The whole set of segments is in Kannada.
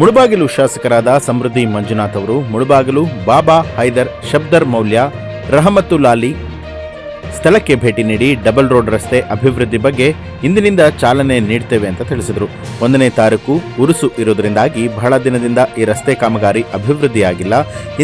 ಮುಳುಬಾಗಿಲು ಶಾಸಕರಾದ ಸಮೃದ್ಧಿ ಮಂಜುನಾಥ್ ಅವರು, ಮುಳುಬಾಗಿಲು ಬಾಬಾ ಹೈದರ್ ಶಬ್ದರ್ ಮೌಲ್ಯ ರಹಮತ್ತು ಲಾಲಿ ಸ್ಥಳಕ್ಕೆ ಭೇಟಿ ನೀಡಿ ಡಬಲ್ ರೋಡ್ ರಸ್ತೆ ಅಭಿವೃದ್ಧಿ ಬಗ್ಗೆ ಇಂದಿನಿಂದ ಚಾಲನೆ ನೀಡ್ತೇವೆ ಅಂತ ತಿಳಿಸಿದರು. ಒಂದನೇ ತಾರೀಕು ಉರುಸು ಇರುವುದರಿಂದಾಗಿ ಬಹಳ ದಿನದಿಂದ ಈ ರಸ್ತೆ ಕಾಮಗಾರಿ ಅಭಿವೃದ್ಧಿಯಾಗಿಲ್ಲ.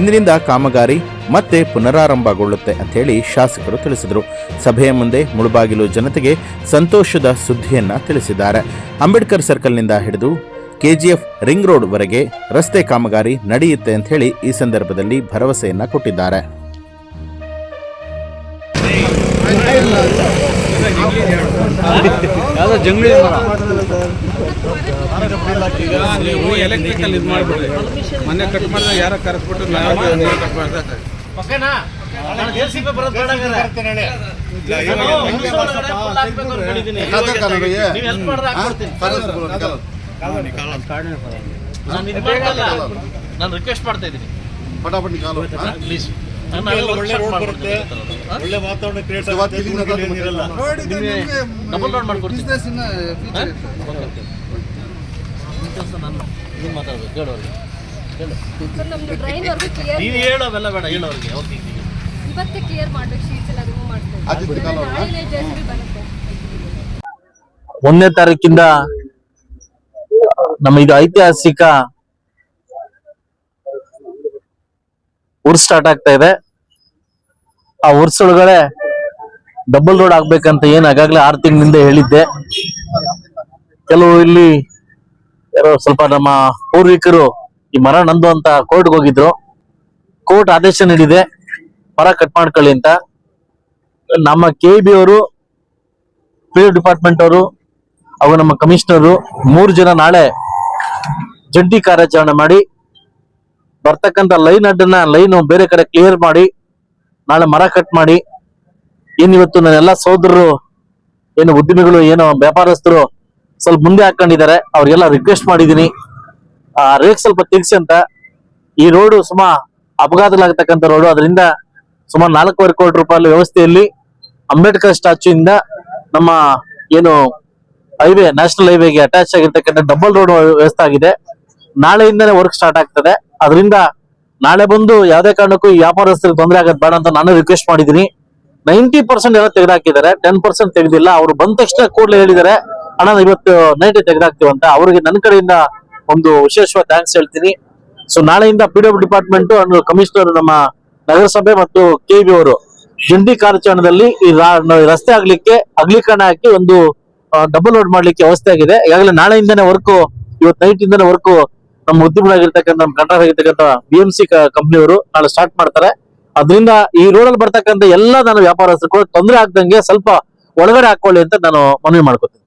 ಇಂದಿನಿಂದ ಕಾಮಗಾರಿ ಮತ್ತೆ ಪುನರಾರಂಭಗೊಳ್ಳುತ್ತೆ ಅಂತ ಹೇಳಿ ಶಾಸಕರು ತಿಳಿಸಿದರು. ಸಭೆಯ ಮುಂದೆ ಮುಳುಬಾಗಿಲು ಜನತೆಗೆ ಸಂತೋಷದ ಸುದ್ದಿಯನ್ನ ತಿಳಿಸಿದ್ದಾರೆ. ಅಂಬೇಡ್ಕರ್ ಸರ್ಕಲ್ನಿಂದ ಹಿಡಿದು ಕೆಜಿಎಫ್ ರಿಂಗ್ ರೋಡ್ ವರೆಗೆ ರಸ್ತೆ ಕಾಮಗಾರಿ ನಡೆಯುತ್ತೆ ಅಂತ ಹೇಳಿ ಈ ಸಂದರ್ಭದಲ್ಲಿ ಭರವಸೆಯನ್ನ ಕೊಟ್ಟಿದ್ದಾರೆ. ಎಲೆಕ್ಟ್ರಿಕಲ್ ಇದು ಮಾಡ್ಬಿಡ್ರಿ ಮೊನ್ನೆ ಕಟ್ ಮಾಡಿದ್ರೆ ಯಾರ ಕರೆಸ್ಬಿಟ್ಟು ಕಟ್. ನಾನು ರಿಕ್ವೆಸ್ಟ್ ಮಾಡ್ತಾ ಇದ್ದೀನಿ. ಪಟಾಪಟಿ ಕಾಲು ಪ್ಲೀಸ್ ಒಳ್ಳೆ ವಾತಾವರಣ ಕ್ರಿಯೇಟ್ ಮಾಡ್ಕೊಡ್ತೀನಿ. ನಾನು ಹೇಳೋರಿಗೆ ನೀನು ಹೇಳು ಅವೆಲ್ಲ ಬೇಡ. ಹೇಳೋರಿಗೆ ಒಂದನೇ ತಾರೀಕಿಂದ ನಮ್ಮ ಇದು ಐತಿಹಾಸಿಕ ಊರ್ ಸ್ಟಾರ್ಟ್ ಆಗ್ತಾ ಇದೆ. ಆ ಊರ್ಸೊಳಗಡೆ ಒಳಗಡೆ ಡಬಲ್ ರೋಡ್ ಆಗ್ಬೇಕಂತ ಏನ್ ಆಗಾಗ್ಲೇ ಆರು ತಿಂಗಳಿಂದ ಹೇಳಿದ್ದೆ. ಕೆಲವು ಇಲ್ಲಿ ಯಾರೋ ಸ್ವಲ್ಪ ನಮ್ಮ ಪೂರ್ವಿಕರು ಈ ಮರ ನಂದು ಅಂತ ಕೋರ್ಟ್ಗೆ ಹೋಗಿದ್ರು. ಕೋರ್ಟ್ ಆದೇಶ ನೀಡಿದೆ. ಮರ ಕಟ್ ಮಾಡ್ಕೊಳ್ಳಿ ಅಂತ. ನಮ್ಮ ಕೆ ಬಿ ಅವರು ಪಿ ಡಿಪಾರ್ಟ್ಮೆಂಟ್ ಅವರು, ಹಾಗೂ ನಮ್ಮ ಕಮಿಷನರು ಮೂರು ಜನ ನಾಳೆ ಜಂಟಿ ಕಾರ್ಯಾಚರಣೆ ಮಾಡಿ, ಬರ್ತಕ್ಕಂಥ ಲೈನ್ ಅಡ್ಡನ್ನ ಲೈನ್ ಬೇರೆ ಕಡೆ ಕ್ಲಿಯರ್ ಮಾಡಿ, ನಾಳೆ ಮರ ಕಟ್ ಮಾಡಿ ಏನಿವತ್ತು ನನ್ನ ಎಲ್ಲ ಸಹೋದರರು, ಏನು ಉದ್ಯಮಿಗಳು ಏನು ವ್ಯಾಪಾರಸ್ಥರು ಸ್ವಲ್ಪ ಮುಂದೆ ಹಾಕೊಂಡಿದ್ದಾರೆ, ಅವ್ರಿಗೆಲ್ಲ ರಿಕ್ವೆಸ್ಟ್ ಮಾಡಿದ್ದೀನಿ. ಆ ರೇಟ್ ಸ್ವಲ್ಪ ತೆಗಿಸಿ ಅಂತ, ಈ ರೋಡು ಸುಮಾ ಅಪಘಾತಗಳಾಗತಕ್ಕಂಥ ರೋಡು ಅದರಿಂದ ಸುಮಾರು ನಾಲ್ಕೂವರೆ ಕೋಟಿ ರೂಪಾಯಿ ವ್ಯವಸ್ಥೆಯಲ್ಲಿ ಅಂಬೇಡ್ಕರ್ ಸ್ಟ್ಯಾಚ್ಯೂ ಇಂದ ನಮ್ಮ ಏನು ಹೈವೇ, ನ್ಯಾಷನಲ್ ಹೈವೇಗೆ ಅಟ್ಯಾಚ್ ಆಗಿರ್ತಕ್ಕಂಥ ಡಬಲ್ ರೋಡ್ ವ್ಯವಸ್ಥೆ ಆಗಿದೆ ನಾಳೆಯಿಂದನೇ ವರ್ಕ್ ಸ್ಟಾರ್ಟ್ ಆಗ್ತದೆ. ಅದರಿಂದ ನಾಳೆ ಬಂದು ಯಾವುದೇ ಕಾರಣಕ್ಕೂ ವ್ಯಾಪಾರಸ್ಥರಿಗೆ ತೊಂದರೆ ಆಗೋದು ಬೇಡ ಅಂತ ನಾನು ರಿಕ್ವೆಸ್ಟ್ ಮಾಡಿದ್ದೀನಿ. ನೈಂಟಿ ಪರ್ಸೆಂಟ್ ಎಲ್ಲ ತೆಗೆದಾಕಿದ್ದಾರೆ. Ten percent ತೆಗೆದಿಲ್ಲ. ಅವರು ಬಂದ ತಕ್ಷಣ ಕೂಡಲೇ ಹೇಳಿದ್ದಾರೆ ಹಣ ಇವತ್ತು ನೈಟ್ ಅಂತ. ಅವರಿಗೆ ನನ್ನ ಕಡೆಯಿಂದ ಒಂದು ವಿಶೇಷವಾದ ಥ್ಯಾಂಕ್ಸ್ ಹೇಳ್ತೀನಿ. ಸೊ ನಾಳೆಯಿಂದ ಪಿ ಡಬ್ಲ್ಯೂ ಡಿಪಾರ್ಟ್ಮೆಂಟ್ ಕಮಿಷನರ್ ನಮ್ಮ ನಗರಸಭೆ ಮತ್ತು ಕೆ ಬಿ ಅವರು, ಜಂಟಿ ಕಾರ್ಯಾಚರಣೆಯಲ್ಲಿ ಈ ರಸ್ತೆ ಆಗ್ಲಿಕ್ಕೆ, ಅಗಲೀಕರಣ ಹಾಕಿ ಒಂದು ಡಬಲ್ ಲೋಡ್ ಮಾಡ್ಲಿಕ್ಕೆ ವ್ಯವಸ್ಥೆ ಆಗಿದೆ. ಈಗಾಗಲೇ ನಾಳೆಯಿಂದನೇ ವರ್ಕು ಇವತ್ತು ನೈಟ್ ಇಂದನೇ ವರ್ಕು ನಮ್ಮ ಉದ್ಯಮಗಳಾಗಿರ್ತಕ್ಕಂಥ ನಮ್ಮ ಕಂಟ್ರಾಕ್ಟ್ ಆಗಿರ್ತಕ್ಕಂಥ ಬಿ ಎಂ ಸಿ ಕಂಪ್ನಿಯವರು ನಾಳೆ ಸ್ಟಾರ್ಟ್ ಮಾಡ್ತಾರೆ. ಅದರಿಂದ ಈ ರೋಡ್ ಅಲ್ಲಿ ಬರ್ತಕ್ಕಂಥ ಎಲ್ಲ ನಾನು ವ್ಯಾಪಾರಸ್ಥರು ಕೂಡ ತೊಂದರೆ ಆಗ್ದಂಗೆ ಸ್ವಲ್ಪ ಒಳಗಡೆ ಹಾಕೊಳ್ಳಿ ಅಂತ ನಾನು ಮನವಿ ಮಾಡ್ಕೊತೀನಿ.